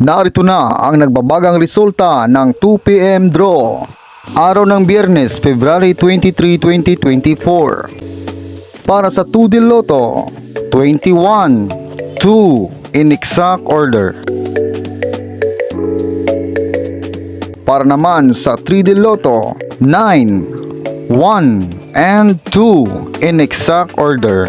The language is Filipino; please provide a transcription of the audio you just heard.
Narito na ang nagbabagang resulta ng 2pm draw. Araw ng Biyernes, February 23, 2024. Para sa 2 Del Lotto, 21, 2 in exact order. Para naman sa 3 Del Lotto, 9, 1, and 2 in exact order.